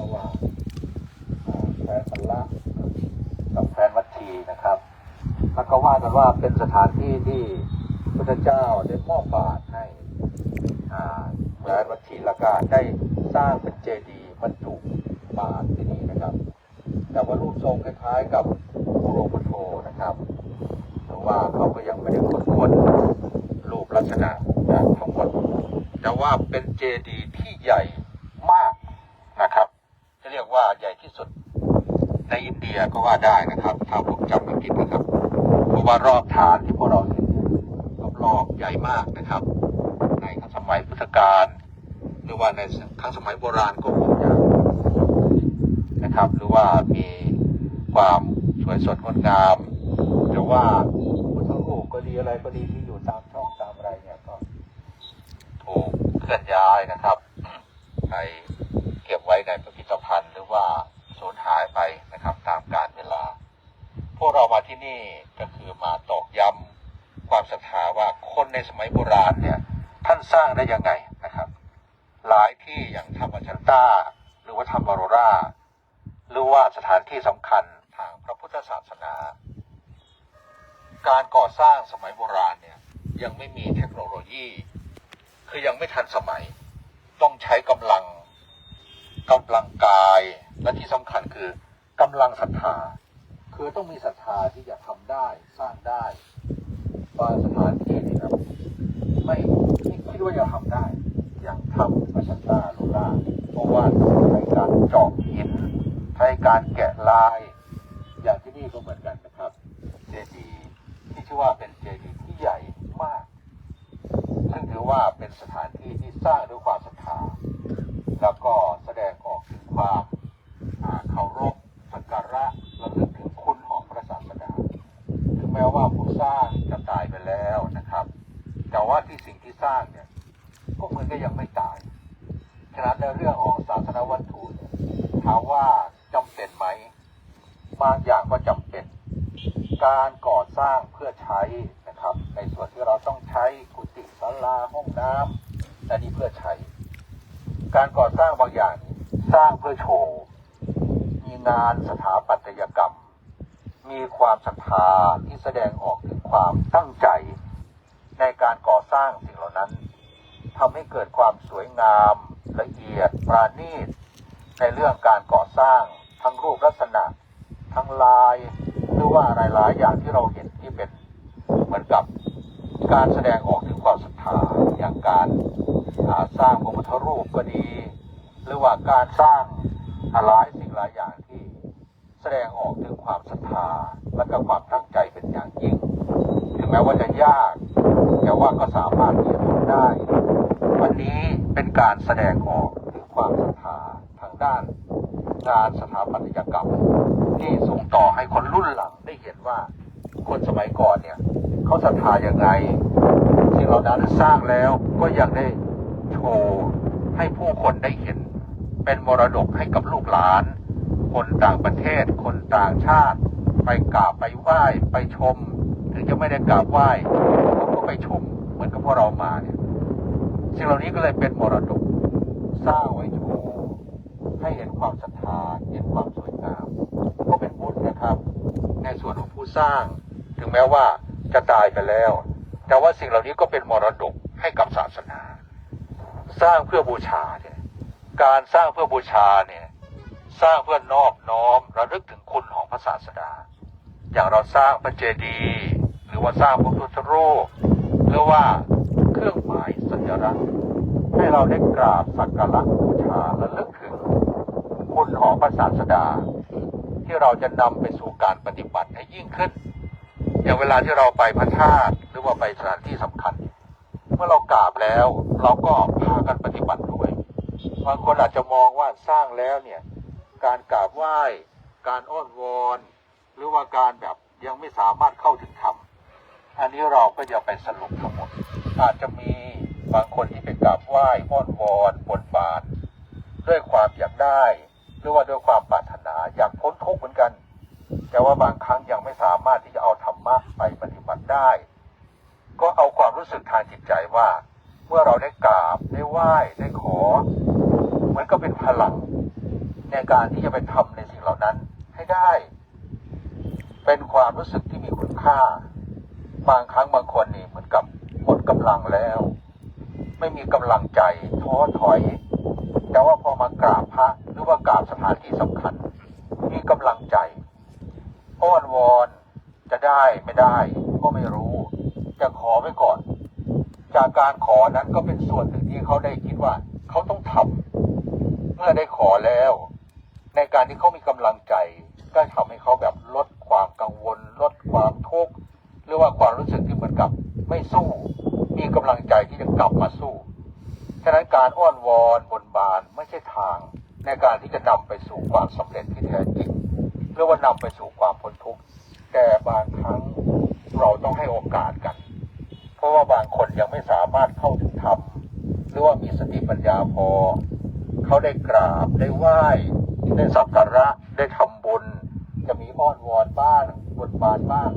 ระหว่างแคว้นพันละกับแคว้นวัดชีนะครับแล้วก็ว่ากันว่าเป็นสถานที่ที่พระเจ้าได้มอบบาทให้แคว้นวัดชีละกาได้สร้างเป็นเจดีย์บรรจุบาทที่นี่นะครับ แต่ว่ารูปทรงคล้ายๆกับโรพุทโธนะครับแต่ว่าเขาก็ยังไม่ได้ค้นคว้นรูปลักษณะนะทั้งหมดแต่ว่าเป็นเจดีย์ที่ใหญ่มากนะครับ จะเรียกว่าใหญ่ที่สุดในอินเดียก็ว่าได้นะครับ ถ้าผมจำไม่ผิดนะครับ เพราะว่ารอบฐานที่พวกเราเห็นรอบๆใหญ่มากนะครับ ในครั้งสมัยพุทธกาลหรือว่าในครั้งสมัยโบราณก็คงจะนะครับ หรือว่ามีความสวยสดงดงามหรือว่าพุทธรูปก็ดีอะไรก็ดีที่อยู่ตามช่องตามอะไรเนี่ยก็ถูกเคลื่อนย้ายนะครับไปเก็บไว้ในพิพิธภัณฑ์หรือว่าสูญหายไปนะครับ ตามกาลเวลา พวกเรามาที่นี่ก็คือมาตอกย้ำความศรัทธาว่าคนในสมัยโบ ราณเนี่ยท่านสร้างได้ยังไงนะครับ หลายที่อย่างธรรมชันต้า หรือว่าธรรมโรราหรือว่าสถานที่สำคัญทางพระพุทธศาสนา การก่อสร้างสมัยโบราณเนี่ยยังไม่มีเทคโนโลยี คือยังไม่ทันสมัย ต้องใช้กำลังกำลังกายและที่สำคัญคือกำลังศรัทธา คือต้องมีศรัทธาที่จะทำได้สร้างได้บางสถาน ไม่ไม่คิดว่าจะทำได้ อย่างทำมาชันตาลูลาเพราะว่าใช้การเจาะหินใช้การแกะลาย อย่างที่นี่ก็เหมือนกันนะครับเจดีย์ที่ชื่อว่าเป็นเจดีย์ที่ใหญ่มาก ซึ่งถือว่าเป็นสถานที่ที่สร้างด้วยความศรัทธาแล้วก็แสดงออกถึงความเคารพสักการะระลึกถึงคุณของพระศาสดาถึงแม้ว่าผู้สร้างจะตายไปแล้วนะ ว่าที่สิ่งที่สร้างเนี่ยก็เหมือนก็ยังไม่ตาย ฉะนั้นในเรื่องของศาสนวัตถุเนี่ยถามว่าจำเป็นไหม บางอย่างก็จำเป็น การก่อสร้างเพื่อใช้นะครับ ในส่วนที่เราต้องใช้กุฏิศาลาห้องน้ำอันนี้เพื่อใช้ การก่อสร้างบางอย่างสร้างเพื่อโชว์ มีงานสถาปัตยกรรม มีความศรัทธาที่แสดงออกถึงความตั้งใจ ในการก่อสร้างสิ่งเหล่านั้นทำให้เกิดความสวยงามละเอียดปราณีต ในเรื่องการก่อสร้างทั้งรูปลักษณะ ทั้งลายหรือว่าอะไรหลายอย่างที่เราเห็นที่เป็นเหมือนกับการแสดงออกถึงความศรัทธาอย่างการาสร้างพระพุทธรูปก็ดี หรือว่าการสร้างหลายสิ่งหลายอย่างที่แสดงออกถึงความศรัทธาและก็ความตั้งใจเป็นอย่างยิ่ง ถึงแม้ว่าจะยาก แต่ว่าก็สามารถที่จะทำได้ วันนี้เป็นการแสดงออกถึงความศรัทธาทางด้านงานสถาปัตยกรรม ที่ส่งต่อให้คนรุ่นหลังได้เห็นว่าคนสมัยก่อนเนี่ยเขาศรัทธาอย่างไงสิ่งเหล่านั้นสร้างแล้วก็ยังได้โชว์ให้ผู้คนได้เห็น เป็นมรดกให้กับลูกหลาน คนต่างประเทศ คนต่างชาติ ไปกราบไปไหว้ไปชม ถึงจะไม่ได้กราบไหว้ ไปชม เหมือนกับพวกเรามาเนี่ยสิ่งเหล่านี้ก็เลยเป็นมรดกสร้างไว้โชว์ให้เห็นความศรัทธาเห็นความสวยงามก็เป็นบุญนะครับ ในส่วนของผู้สร้าง ถึงแม้ว่าจะตายไปแล้ว แต่ว่าสิ่งเหล่านี้ก็เป็นมรดกให้กับศาสนา สร้างเพื่อบูชาเนี่ยการสร้างเพื่อบูชาเนี่ยสร้างเพื่อนอบน้อมระลึกถึงคุณของพระศาสดา อย่างเราสร้างพระเจดีย์หรือว่าสร้างพระพุทธรูป หรือว่าเครื่องหมายสัญลักษณ์ให้เราได้กราบสักการะบูชาและลึกถึงคุณของพระศาสดา ที่เราจะนำไปสู่การปฏิบัติให้ยิ่งขึ้น อย่างเวลาที่เราไปพระธาตุหรือว่าไปสถานที่สำคัญ เมื่อเรากราบแล้วเราก็พากันปฏิบัติด้วยบางคนอาจจะมองว่าสร้างแล้วเนี่ยการกราบไหว้ การอ้อนวอน หรือว่าการแบบยังไม่สามารถเข้าถึงธรรม อันนี้เราก็จะไปสรุปทั้งหมดอาจจะมีบางคนที่ไปกราบไหว้อ้อนวอนบนบานด้วยความอยากได้ หรือว่าด้วยความปรารถนาอยากพ้นทุกข์เหมือนกัน แต่ว่าบางครั้งยังไม่สามารถที่จะเอาธรรมะไปปฏิบัติได้ ก็เอาความรู้สึกทางจิตใจว่า เมื่อเราได้กราบได้ไหว้ได้ขอเหมือนก็เป็นพลังในในการที่จะไปทำในสิ่งเหล่านั้นให้ได้ เป็นความรู้สึกที่มีคุณค่า บางครั้งบางคนนี่เหมือนกับหมดกำลังแล้ว ไม่มีกำลังใจท้อถอย แต่ว่าพอมากราบพระหรือว่ากราบสถานที่สำคัญ มีกำลังใจอ้อนวอนจะได้ไม่ได้ก็ไม่รู้ จะขอไว้ก่อน จากการขอนั้นก็เป็นส่วนหนึ่งที่เขาได้คิดว่า เขาต้องทำเมื่อได้ขอแล้ว ในการที่เขามีกำลังใจ ก็ทำให้เขาแบบลดความกังวล ลดความทุกข์หรือว่าความรู้สึกที่เหมือนกับไม่สู้ มีกำลังใจที่จะกลับมาสู้ ฉะนั้นการอ้อนวอนบนบานไม่ใช่ทาง ในการที่จะนำไปสู่ความสำเร็จที่แท้จริง หรือว่านำไปสู่ความพ้นทุกข์แต่บางครั้งเราต้องให้โอกาสกัน เพราะว่าบางคนยังไม่สามารถเข้าถึงธรรมหรือว่ามีสติปัญญาพอ เขาได้กราบได้ไหว้ได้สักการะได้ทำบุญ จะมีอ้อนวอนบ้างบนบานบ้าง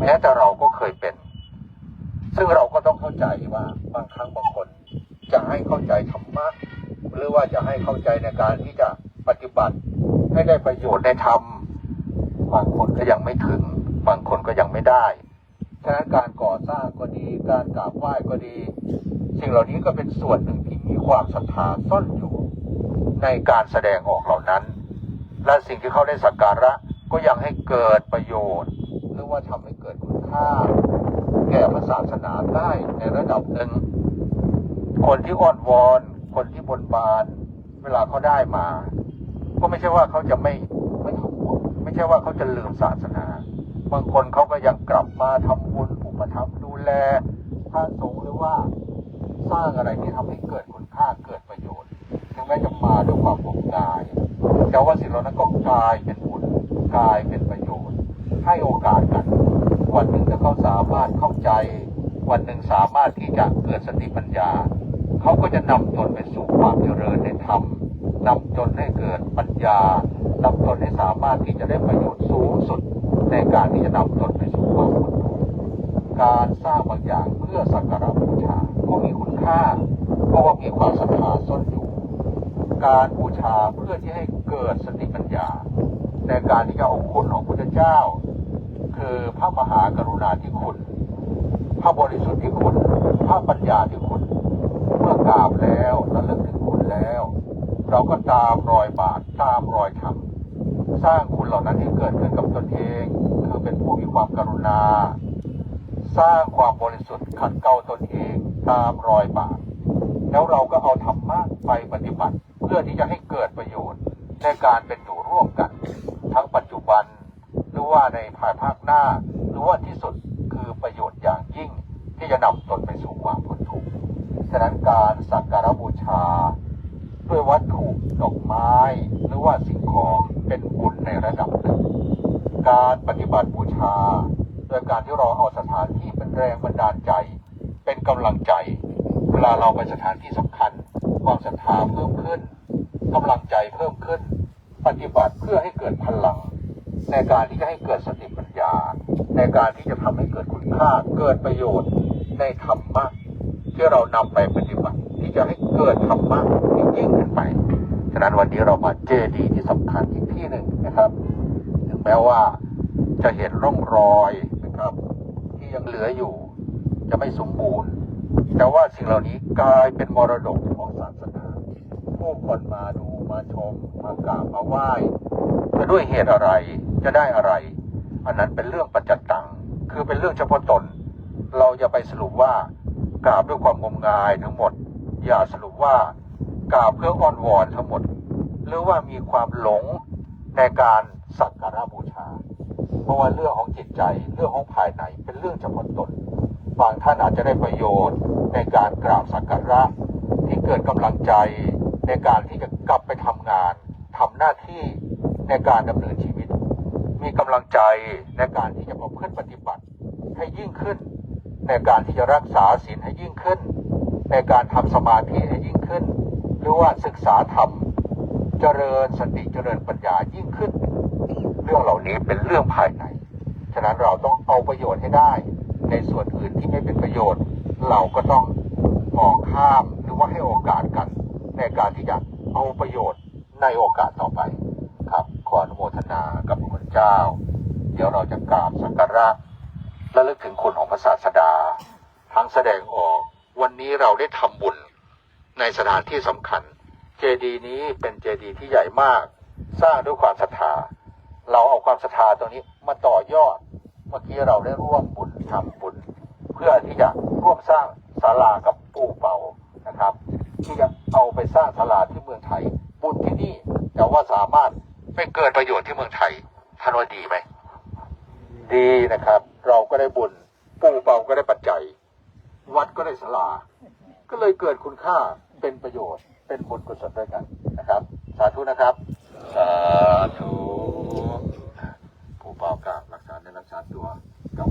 แม้แต่เราก็เคยเป็น ซึ่งเราก็ต้องเข้าใจว่าบางครั้งบางคน จะให้เข้าใจธรรมะหรือว่าจะให้เข้าใจในการที่จะปฏิบัติ ให้ได้ประโยชน์ในธรรมบางคนก็ยังไม่ถึง บางคนก็ยังไม่ได้ฉะนั้นการก่อสร้างก็ดี การกราบไหว้ก็ดี สิ่งเหล่านี้ก็เป็นส่วนหนึ่งที่มีความศรัทธาซ่อนอยู่ ในการแสดงออกเหล่านั้น และสิ่งที่เขาได้สักการะก็ยังให้เกิดประโยชน์ หรือว่าทำให้เกิดคุณค่า แก่พระศาสนาได้ในระดับหนึ่ง คนที่อ้อนวอน คนที่บนบาน เวลาเขาได้มา ก็ไม่ใช่ว่าเขาจะไม่ไม่ทำบุญไม่ใช่ว่าเขาจะลืมศาสนาบางคนเขาก็ยังกลับมาทำบุญอุปถัมภ์ดูแลพระสงฆ์หรือว่าสร้างอะไรที่ทำให้เกิดคุณค่าเกิดประโยชน์ถึงแม้จะมาด้วยความงมงายแต่ว่าสิ่งเหล่านั้นก็กลายเป็นบุญกลายเป็นประโยชน์ ให้โอกาสกัน วันหนึ่งถ้าเขาสามารถเข้าใจ วันหนึ่งสามารถที่จะเกิดสติปัญญา เขาก็จะนำตนไปสู่ความเจริญในธรรมนำตนให้เกิดปัญญานำตนให้สามารถที่จะได้ประโยชน์สูงสุด ในการที่จะนำตนไปสู่ความพ้นทุกข์การสร้างบางอย่างเพื่อสักการะบูชาก็มีคุณค่า เพราะว่ามีความศรัทธาซ่อนอยู่ การบูชาเพื่อที่ให้เกิดสติปัญญา ในการที่จะเอาคุณของพุทธเจ้า คือพระมหากรุณาธิคุณ พระบริสุทธิ์ที่คุณ พระปัญญาที่คุณ เมื่อกราบแล้วระลึกถึงคุณแล้ว เราก็ตามรอยบาทตามรอยธรรมสร้างคุณเหล่านั้นให้เกิดขึ้นกับตนเอง คือเป็นผู้มีความกรุณา สร้างความบริสุทธิ์ขัดเกลาตนเองตามรอยบาทแล้วเราก็เอาธรรมะไปปฏิบัติ เพื่อที่จะให้เกิดประโยชน์ในการเป็นอยู่ร่วมกัน ทั้งปัจจุบัน หรือว่าในภายภาคหน้า หรือว่าที่สุดคือประโยชน์อย่างยิ่งที่จะนำตนไปสู่ความพ้นทุกข์ฉะนั้นการสักการบูชา ด้วยวัตถุดอกไม้ หรือว่าสิ่งของเป็นบุญในระดับหนึ่ง การปฏิบัติบูชา โดยการที่เราเอาสถานที่เป็นแรงบันดาลใจ เป็นกำลังใจ เวลาเราไปสถานที่สำคัญ ความศรัทธาเพิ่มขึ้นกำลังใจเพิ่มขึ้น ปฏิบัติเพื่อให้เกิดพลัง ในการที่จะให้เกิดสติปัญญา ในการที่จะทำให้เกิดคุณค่าเกิดประโยชน์ในธรรมะที่เรานำไปปฏิบัติ ที่จะให้เกิดธรรมะที่ยิ่งขึ้นไปฉะนั้นวันนี้เรามาเจดีที่สำคัญอีกที่หนึ่งนะครับ ถึงแม้ว่าจะเห็นร่องรอยนะครับ ที่ยังเหลืออยู่ จะไม่สมบูรณ์ แต่ว่าสิ่งเหล่านี้กลายเป็นมรดกของศาสนาผู้คนมาดู มาชมมากราบมาไหว้จะด้วยเหตุอะไรจะได้อะไร อันนั้นเป็นเรื่องปัจจตังคือเป็นเรื่องเฉพาะตน เราอย่าไปสรุปว่ากราบด้วยความงมงายทั้งหมด อย่าสรุปว่ากราบเพื่ออ้อนวอนทั้งหมด หรือว่ามีความหลงในการสักการะบูชา เพราะว่าเรื่องของจิตใจเรื่องของภายในเป็นเรื่องเฉพาะตนบางท่านอาจจะได้ประโยชน์ในการกราบสักการะที่เกิดกำลังใจ ในการที่จะกลับไปทำงานทำหน้าที่ในการดำเนินชีวิต มีกำลังใจในการที่จะประพฤติปฏิบัติให้ยิ่งขึ้น ในการที่จะรักษาศีลให้ยิ่งขึ้น ในการทำสมาธิให้ยิ่งขึ้น หรือว่าศึกษาธรรมเจริญสติเจริญปัญญายิ่งขึ้น เรื่องเหล่านี้เป็นเรื่องภายใน ฉะนั้นเราต้องเอาประโยชน์ให้ได้ ในส่วนอื่นที่ไม่เป็นประโยชน์ เราก็ต้องมองข้ามหรือว่าให้โอกาสกัน ในการที่จะเอาประโยชน์ในโอกาสต่อไป ครับขออนุโมทนากับพระคุณเจ้า เดี๋ยวเราจะกราบสักการะและลึกถึงคุณของพระศาสดา ทั้งแสดงออกวันนี้เราได้ทำบุญในสถานที่สำคัญ เจดีย์นี้เป็นเจดีย์ที่ใหญ่มาก สร้างด้วยความศรัทธา เราเอาความศรัทธาตรงนี้มาต่อยอด เมื่อกี้เราได้ร่วมบุญทำบุญ เพื่อที่จะร่วมสร้างศาลากับปู่เป่านะครับ ที่จะ เอาไปสร้างศาลาดที่เมืองไทย บุญที่นี่แต่ว่าสามารถไปเกิดประโยชน์ที่เมืองไทยท่านว่าดีไหม ดีนะครับ เราก็ได้บุญปู่เป่าก็ได้ปัจจัย วัดก็ได้ศาลา ก็เลยเกิดคุณค่าเป็นประโยชน์ เป็นบุญกุศลด้วยกันนะครับ สาธุนะครับ สาธุผู้เป่ากราบรักษาในรักษาตัวกับ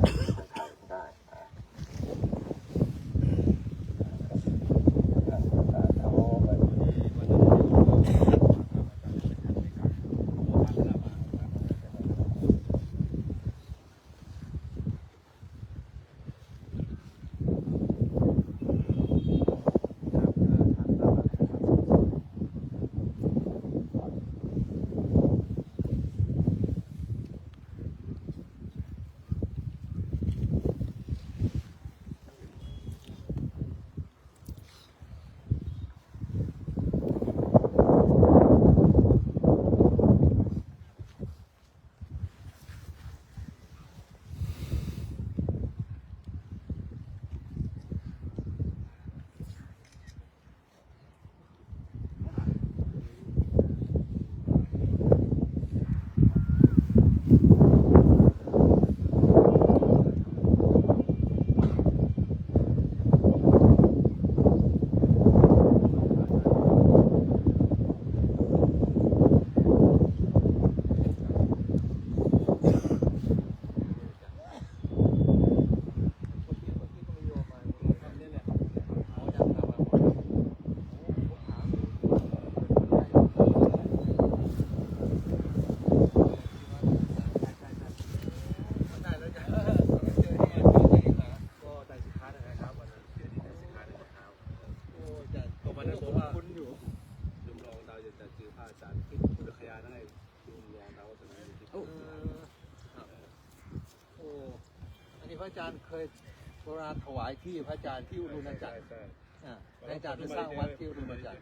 ราณถวายที่พระอาจารย์ที่อุรุณจักรใช่อ่าพระอาจารย์ไปสร้างวัดที่อุรุณจักร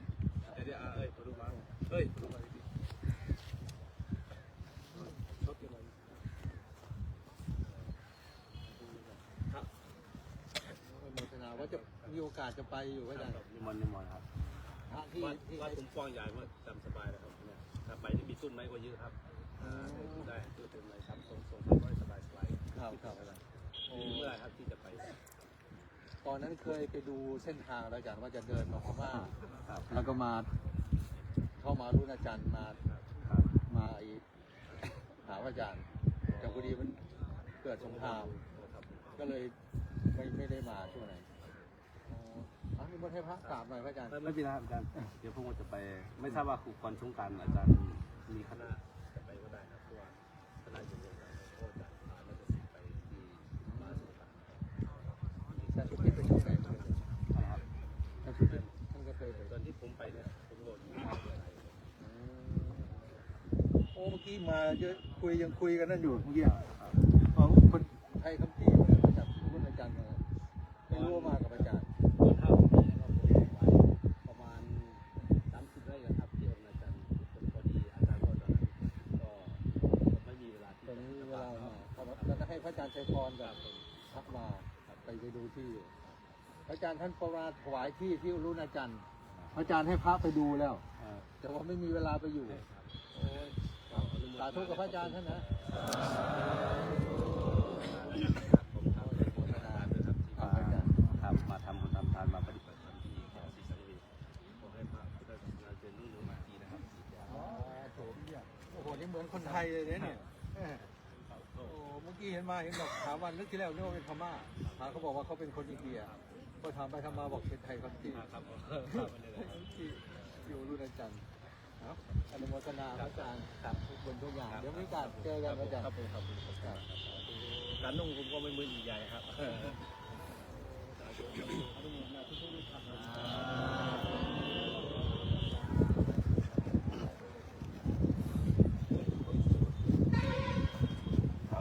เดี๋ยวเอ้ยดูมาเฮ้ยดูมาดิชดกันเลยโมทนาว่าจะมีโอกาสจะไปอยู่พระอาจารย์นิมนต์นิมนต์ครับพระที่วัดที่วัดผมฟ้องใหญ่ว่าจำสบายแล้วครับเนี่ยถ้าไปที่มีตุ้นไหมก็เยอะครับอ่าได้ตุ้นตุ้นไหนครับส่งส่งไปสบายสบายครับครับโอ้ เมื่อไรครับที่จะไป ตอนนั้นเคยไปดูเส้นทางแล้วอาจารย์ว่าจะเดินมาพม่าครับแล้วก็มาเข้ามารุณจันทร์มาครับมาอีกหาพระอาจารย์แต่พอดีมันเกิดสงครามครับก็เลยไม่ไม่ได้มาช่วงไหนอ๋ออะมีบนให้พระกราบหน่อยพระอาจารย์ ไม่เป็นไรครับอาจารย์ เดี๋ยวพวกผมจะไป ไม่ทราบว่าครูก่อนสงกรารอาจารย์มีคณะจะไปก็ได้ครับเพราะว่าคณะอยู่เมืองการเพราะอาจารย์มาแล้วจะสิไปที่มาสงกราร แต่ทุกที่ไปช่วงไหนครับ นะครับ แต่ทุกที่ท่านก็เคยไป ตอนที่ผมไปเนี่ยผมก็อยู่ อืมโอ้เมื่อกี้มาเยอะคุยยังคุยกันนั่นอยู่เมื่อกี้ของคนไทยคำพีร์มาจากรุ่นอาจารย์มาไม่รู้ว่ามากับอาจารย์ตอนเท่าปีนะครับผมไปประมาณสามสิบไร่ครับที่องค์อาจารย์พอดีอาจารย์ก็ตอนนั้นก็ไม่มีเวลาที่ตอนนี้จะเวลามาเขาแล้วก็ให้พระอาจารย์ชัยพรกับพักมาไปไปดูที่ พระอาจารย์ท่านประราถวายที่ที่รุ่นอาจารย์พระอาจารย์ให้พระไปดูแล้วเอ่อแต่ว่าไม่มีเวลาไปอยู่ครับโอ้ย สาธุกับพระอาจารย์ท่านนะผมทำในโฆษณาด้วยครับที่มาครับมาทำบุญทำทานมาปฏิบัติธรรมที่แก่ศรีสังเวีขอให้พระพุทธศาสนาเจริญรุ่งเรืองมาทีนะครับโอ้โหนี่เหมือนคนไทยเลยเนี่ยโอ้เมื่อกี้เห็นมาเห็นบอกถามวันนึกที่แล้วนึกว่าเป็นพม่าถามเขาบอกว่าเขาเป็นคนอินเดียก็ถามไปทำมาบอกเป็นไทยครับจริงครับผมที่อยู่รุ่นอาจารย์ครับ อันุโมทนาพระอาจารย์ครับทุกบนทุกอย่างเดี๋ยวมีโอกาสเจอกันพระอาจารย์ครับผมครับผมครับร้านนุ่งผมก็ไม่มือใหญ่ครับอาทุ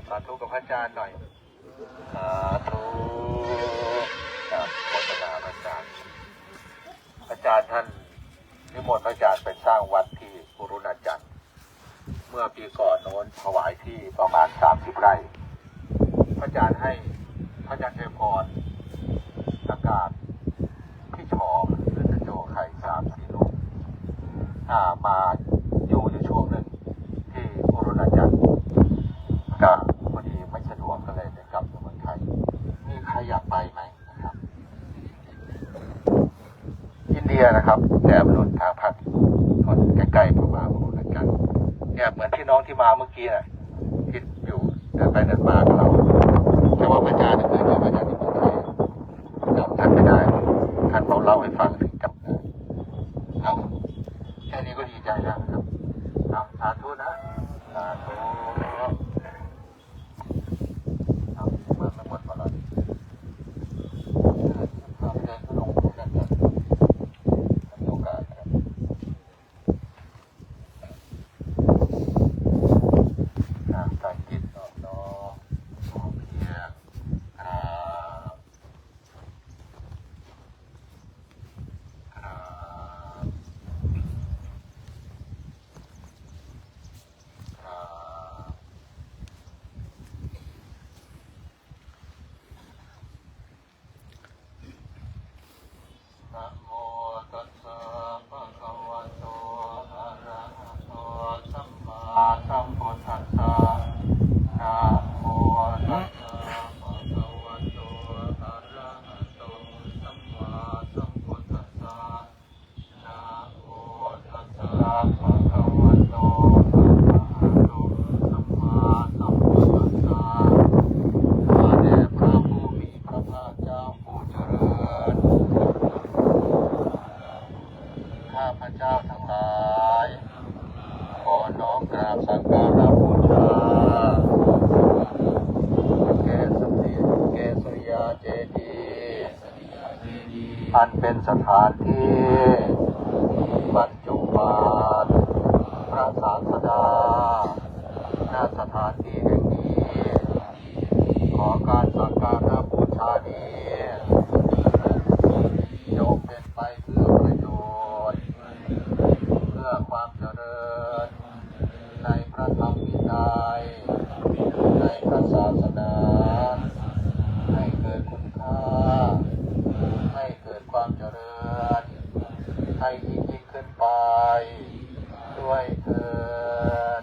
สาธุกับพระอาจารย์หน่อยสาธุกับพระอาจารย์อาจารย์ท่าน นิมนต์พระอาจารย์ไปสร้างวัดที่กุรุณาจันทร์เมื่อปีก่อนโน้นถวายที่ประมาณสามสิบไร่ พระอาจารย์ให้พระอาจารย์เทพรประกาศที่ชอหรือจะโจไข่สามสี่ลูกอ่ามาอยู่อยู่ช่วงหนึ่งที่กุรุณาจันทร์ก็พอดีไม่สะดวกก็เลยได้กลับมาเมืองไทยมีใครอยากไปไหมนะครับ อินเดียนะครับแถบนุนทางภาคทน ใกล้ๆพม่ากุรุณาจันทร์เนี่ยเหมือนที่น้องที่มาเมื่อกี้น่ะที่อยู่แต่ไปเดินมากับเรา แต่ว่าพระอาจารย์เคยเจอพระอาจารย์ที่เมืองไทยจำท่านไม่ได้ ท่านบอกเล่าให้ฟังถึงจำได้ครับแค่นี้ก็ดีใจแล้วนะครับครับสาธุนะสาธุครับเมื่อหมดเวลาครับเดินลงกันกันมีโอกาสนะครับอ่าการกินนอบน้อมขอเพียงครับครับครับนะโมตัสสะภะคะวะโตอะระหะโตสัมมาสัมพุทธัสสะ นะโมตัสสะภะคะวะโตอะระหะโตสัมมาสัมพุทธัสสะนะโมตัสสะภะคะวะโตอะระหะโตสัมมาสัมพุทธัสสะข้าแต่พระผู้มีพระภาคเจ้าผู้เจริญข้าพระเจ้าทั้งหลาย ขอน้อมกราบสักการะบูชา แก่สมเด็จแก่สุริยา เจดีย์อันเป็นสถานที่บรรจุบาตรพระศาสดาณสถานที่แห่งนี้ ขอการสักการ ให้ยิ่ขึ้นไป ด้วยเถิด